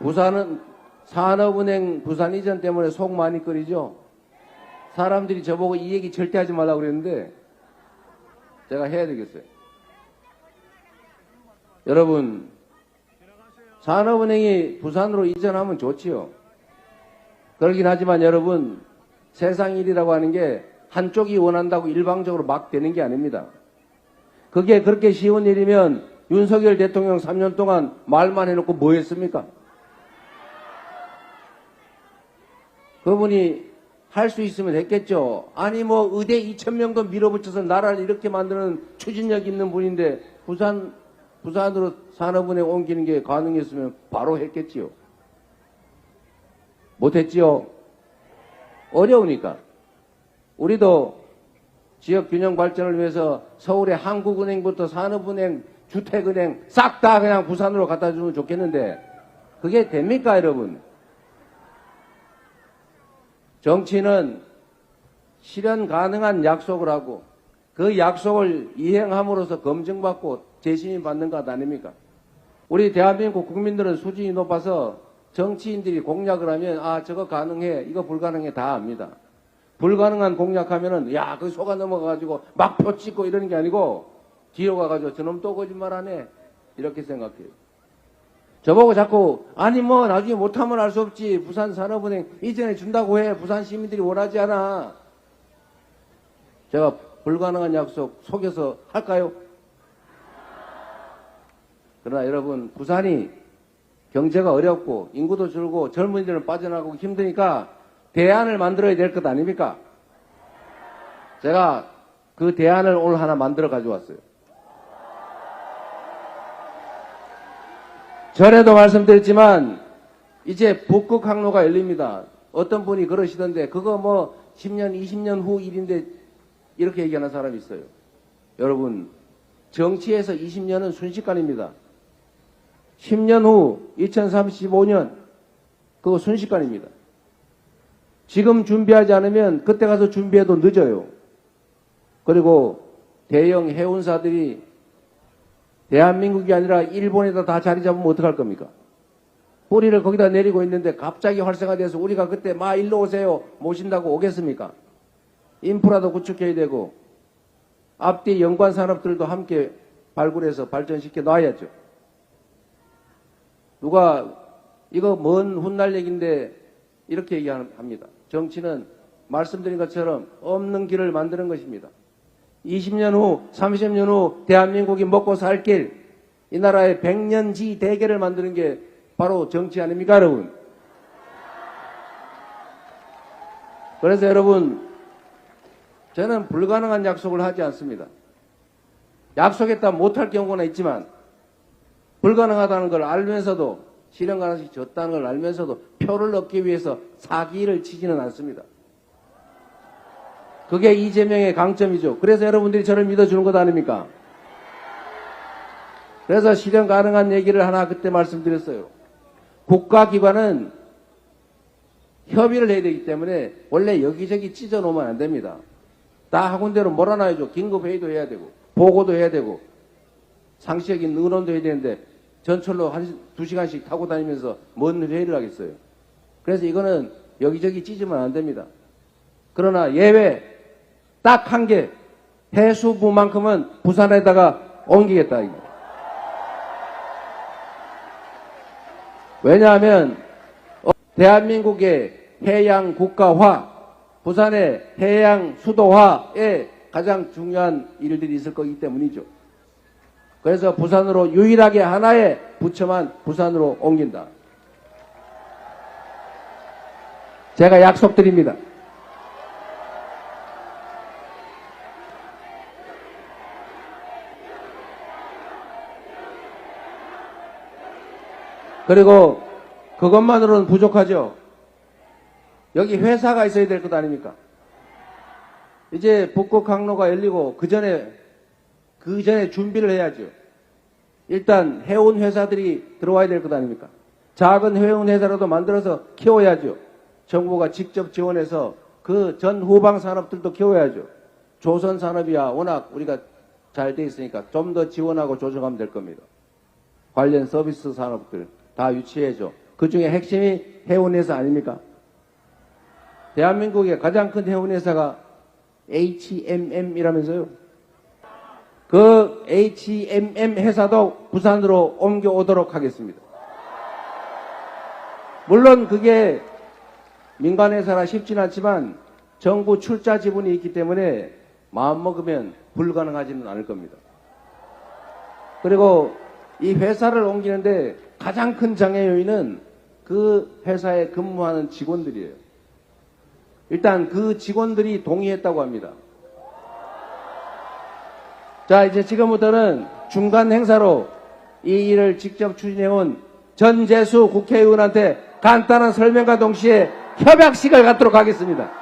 부산은 산업은행 부산 이전 때문에 속 많이 끓이죠. 사람들이 저보고 이 얘기 절대 하지 말라고 그랬는데 제가 해야 되겠어요. 여러분, 산업은행이 부산으로 이전하면 좋지요. 그러긴 하지만 여러분, 세상 일이라고 하는 게 한쪽이 원한다고 일방적으로 막 되는 게 아닙니다. 그게 그렇게 쉬운 일이면 윤석열 대통령 3년 동안 말만 해놓고 뭐 했습니까? 그분이 할 수 있으면 했겠죠. 아니 뭐 의대 2천 명도 밀어붙여서 나라를 이렇게 만드는 추진력 있는 분인데 부산 부산으로 산업은행 옮기는 게 가능했으면 바로 했겠지요. 못했지요. 어려우니까. 우리도 지역 균형 발전을 위해서 서울의 한국은행부터 산업은행, 주택은행 싹 다 그냥 부산으로 갖다 주면 좋겠는데 그게 됩니까, 여러분? 정치는 실현 가능한 약속을 하고 그 약속을 이행함으로써 검증받고 재심이 받는 것 아닙니까? 우리 대한민국 국민들은 수준이 높아서 정치인들이 공약을 하면 아 저거 가능해 이거 불가능해 다 압니다. 불가능한 공약하면은 야 그 속아 넘어가가지고 막 표 찍고 이러는 게 아니고 뒤로 가가지고 저놈 또 거짓말하네 이렇게 생각해요. 저보고 자꾸 아니 뭐 나중에 못하면 알 수 없지 부산 산업은행 이전에 준다고 해 부산 시민들이 원하지 않아 제가 불가능한 약속 속여서 할까요? 그러나 여러분 부산이 경제가 어렵고 인구도 줄고 젊은이들은 빠져나가고 힘드니까 대안을 만들어야 될 것 아닙니까? 제가 그 대안을 오늘 하나 만들어 가져왔어요. 전에도 말씀드렸지만 이제 북극 항로가 열립니다. 어떤 분이 그러시던데 그거 뭐 10년, 20년 후 일인데 이렇게 얘기하는 사람이 있어요. 여러분 정치에서 20년은 순식간입니다. 10년 후 2035년 그거 순식간입니다. 지금 준비하지 않으면 그때 가서 준비해도 늦어요. 그리고 대형 해운사들이 대한민국이 아니라 일본에다 다 자리 잡으면 어떡할 겁니까? 뿌리를 거기다 내리고 있는데 갑자기 활성화돼서 우리가 그때 마 일로 오세요 모신다고 오겠습니까? 인프라도 구축해야 되고 앞뒤 연관 산업들도 함께 발굴해서 발전시켜 놔야죠. 누가 이거 먼 훗날 얘기인데 이렇게 얘기합니다. 정치는 말씀드린 것처럼 없는 길을 만드는 것입니다. 20년 후, 30년 후 대한민국이 먹고 살 길, 이 나라의 백년지 대계를 만드는 게 바로 정치 아닙니까, 여러분? 그래서 여러분, 저는 불가능한 약속을 하지 않습니다. 약속했다 못할 경우는 있지만, 불가능하다는 걸 알면서도 실현 가능성이 적다는 걸 알면서도 표를 얻기 위해서 사기를 치지는 않습니다. 그게 이재명의 강점이죠. 그래서 여러분들이 저를 믿어주는 것 아닙니까? 그래서 실현 가능한 얘기를 하나 그때 말씀드렸어요. 국가기관은 협의를 해야 되기 때문에 원래 여기저기 찢어 놓으면 안 됩니다. 다 학원대로 몰아놔야죠. 긴급회의도 해야 되고, 보고도 해야 되고, 상식적인 의논도 해야 되는데, 전철로 한, 두 시간씩 타고 다니면서 뭔 회의를 하겠어요. 그래서 이거는 여기저기 찢으면 안 됩니다. 그러나 예외, 딱 한 개, 해수부만큼은 부산에다가 옮기겠다. 이거. 왜냐하면, 어, 대한민국의 해양 국가화, 부산의 해양 수도화에 가장 중요한 일들이 있을 거기 때문이죠. 그래서 부산으로 유일하게 하나의 부처만 부산으로 옮긴다. 제가 약속드립니다. 그리고 그것만으로는 부족하죠. 여기 회사가 있어야 될 것 아닙니까? 이제 북극 항로가 열리고 그 전에 그 전에 준비를 해야죠. 일단 해운 회사들이 들어와야 될 것 아닙니까? 작은 해운 회사라도 만들어서 키워야죠. 정부가 직접 지원해서 그 전 후방 산업들도 키워야죠. 조선 산업이야 워낙 우리가 잘 돼 있으니까 좀 더 지원하고 조정하면 될 겁니다. 관련 서비스 산업들 다 유치해줘. 그 중에 핵심이 해운회사 아닙니까? 대한민국의 가장 큰 해운회사가 HMM이라면서요. 그 HMM 회사도 부산으로 옮겨오도록 하겠습니다. 물론 그게 민간회사라 쉽진 않지만 정부 출자 지분이 있기 때문에 마음먹으면 불가능하지는 않을 겁니다. 그리고 이 회사를 옮기는데 가장 큰 장애 요인은 그 회사에 근무하는 직원들이에요. 일단 그 직원들이 동의했다고 합니다. 자, 이제 지금부터는 중간 행사로 이 일을 직접 추진해온 전재수 국회의원한테 간단한 설명과 동시에 협약식을 갖도록 하겠습니다.